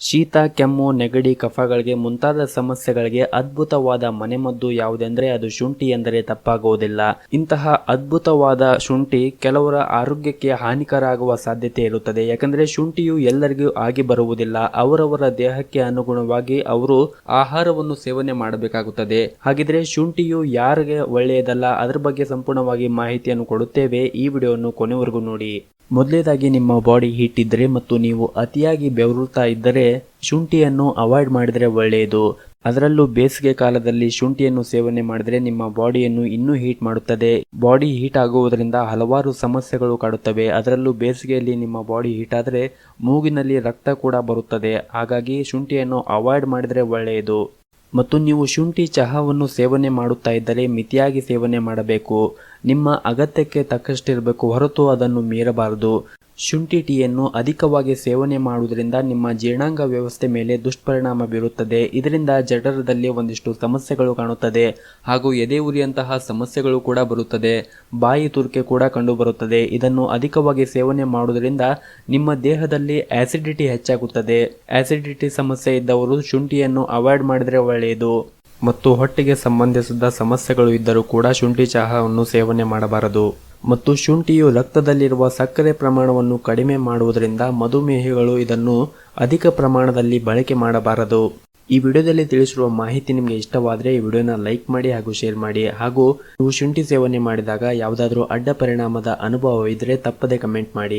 ಶೀತ, ಕೆಮ್ಮು, ನೆಗಡಿ, ಕಫಗಳಿಗೆ ಮುಂತಾದ ಸಮಸ್ಯೆಗಳಿಗೆ ಅದ್ಭುತವಾದ ಮನೆಮದ್ದು ಯಾವುದೆಂದರೆ ಅದು ಶುಂಠಿ ಎಂದರೆ ತಪ್ಪಾಗುವುದಿಲ್ಲ. ಇಂತಹ ಅದ್ಭುತವಾದ ಶುಂಠಿ ಕೆಲವರ ಆರೋಗ್ಯಕ್ಕೆ ಹಾನಿಕರ ಆಗುವ ಸಾಧ್ಯತೆ ಇರುತ್ತದೆ. ಯಾಕಂದ್ರೆ ಶುಂಠಿಯು ಎಲ್ಲರಿಗೂ ಆಗಿ ಬರುವುದಿಲ್ಲ. ಅವರವರ ದೇಹಕ್ಕೆ ಅನುಗುಣವಾಗಿ ಅವರು ಆಹಾರವನ್ನು ಸೇವನೆ ಮಾಡಬೇಕಾಗುತ್ತದೆ. ಹಾಗಿದ್ರೆ ಶುಂಠಿಯು ಯಾರಿಗೆ ಒಳ್ಳೆಯದಲ್ಲ, ಅದರ ಬಗ್ಗೆ ಸಂಪೂರ್ಣವಾಗಿ ಮಾಹಿತಿಯನ್ನು ಕೊಡುತ್ತೇವೆ. ಈ ವಿಡಿಯೋವನ್ನು ಕೊನೆವರೆಗೂ ನೋಡಿ. ಮೊದಲೇದಾಗಿ ನಿಮ್ಮ ಬಾಡಿ ಹೀಟ್ ಇದ್ದರೆ ಮತ್ತು ನೀವು ಅತಿಯಾಗಿ ಬೆವರುತ್ತಾ ಇದ್ದರೆ ಶುಂಠಿಯನ್ನು ಅವಾಯ್ಡ್ ಮಾಡಿದರೆ ಒಳ್ಳೆಯದು ಅದರಲ್ಲೂ ಬೇಸಿಗೆ ಕಾಲದಲ್ಲಿ ಶುಂಠಿಯನ್ನು ಸೇವನೆ ಮಾಡಿದರೆ ನಿಮ್ಮ ಬಾಡಿಯನ್ನು ಇನ್ನೂ ಹೀಟ್ ಮಾಡುತ್ತದೆ. ಬಾಡಿ ಹೀಟ್ ಆಗುವುದರಿಂದ ಹಲವಾರು ಸಮಸ್ಯೆಗಳು ಕಾಡುತ್ತವೆ. ಅದರಲ್ಲೂ ಬೇಸಿಗೆಯಲ್ಲಿ ನಿಮ್ಮ ಬಾಡಿ ಹೀಟ್ ಆದರೆ ಮೂಗಿನಲ್ಲಿ ರಕ್ತ ಕೂಡ ಬರುತ್ತದೆ. ಹಾಗಾಗಿ ಶುಂಠಿಯನ್ನು ಅವಾಯ್ಡ್ ಮಾಡಿದರೆ ಒಳ್ಳೆಯದು ಮತ್ತು ನೀವು ಶುಂಠಿ ಚಹಾವನ್ನು ಸೇವನೆ ಮಾಡುತ್ತಾ ಇದ್ದರೆ ಮಿತಿಯಾಗಿ ಸೇವನೆ ಮಾಡಬೇಕು. ನಿಮ್ಮ ಅಗತ್ಯಕ್ಕೆ ತಕ್ಕಷ್ಟಿರಬೇಕು ಹೊರತು ಅದನ್ನು ಮೀರಬಾರದು. ಶುಂಠಿ ಟೀಯನ್ನು ಅಧಿಕವಾಗಿ ಸೇವನೆ ಮಾಡುವುದರಿಂದ ನಿಮ್ಮ ಜೀರ್ಣಾಂಗ ವ್ಯವಸ್ಥೆ ಮೇಲೆ ದುಷ್ಪರಿಣಾಮ ಬೀರುತ್ತದೆ. ಇದರಿಂದ ಜಠರದಲ್ಲಿ ಒಂದಿಷ್ಟು ಸಮಸ್ಯೆಗಳು ಕಾಣುತ್ತದೆ. ಹಾಗೂ ಎದೆ ಉರಿಯಂತಹ ಸಮಸ್ಯೆಗಳು ಕೂಡ ಬರುತ್ತದೆ. ಬಾಯಿ ತುರಿಕೆ ಕೂಡ ಕಂಡುಬರುತ್ತದೆ. ಇದನ್ನು ಅಧಿಕವಾಗಿ ಸೇವನೆ ಮಾಡುವುದರಿಂದ ನಿಮ್ಮ ದೇಹದಲ್ಲಿ ಆಸಿಡಿಟಿ ಹೆಚ್ಚಾಗುತ್ತದೆ. ಆಸಿಡಿಟಿ ಸಮಸ್ಯೆ ಇದ್ದವರು ಶುಂಠಿಯನ್ನು ಅವಾಯ್ಡ್ ಮಾಡಿದರೆ ಒಳ್ಳೆಯದು. ಮತ್ತು ಹೊಟ್ಟೆಗೆ ಸಂಬಂಧಿಸಿದ ಸಮಸ್ಯೆಗಳು ಇದ್ದರೂ ಕೂಡ ಶುಂಠಿ ಚಹಾವನ್ನು ಸೇವನೆ ಮಾಡಬಾರದು. ಮತ್ತು ಶುಂಠಿಯು ರಕ್ತದಲ್ಲಿರುವ ಸಕ್ಕರೆ ಪ್ರಮಾಣವನ್ನು ಕಡಿಮೆ ಮಾಡುವುದರಿಂದ ಮಧುಮೇಹಿಗಳು ಇದನ್ನು ಅಧಿಕ ಪ್ರಮಾಣದಲ್ಲಿ ಬಳಕೆ ಮಾಡಬಾರದು. ಈ ವಿಡಿಯೋದಲ್ಲಿ ತಿಳಿಸಿರುವ ಮಾಹಿತಿ ನಿಮಗೆ ಇಷ್ಟವಾದರೆ ಈ ವಿಡಿಯೋನ ಲೈಕ್ ಮಾಡಿ ಹಾಗೂ ಶೇರ್ ಮಾಡಿ. ಹಾಗೂ ನೀವು ಶುಂಠಿ ಸೇವನೆ ಮಾಡಿದಾಗ ಯಾವುದಾದ್ರೂ ಅಡ್ಡ ಪರಿಣಾಮದ ಅನುಭವ ಇದ್ದರೆ ತಪ್ಪದೆ ಕಮೆಂಟ್ ಮಾಡಿ.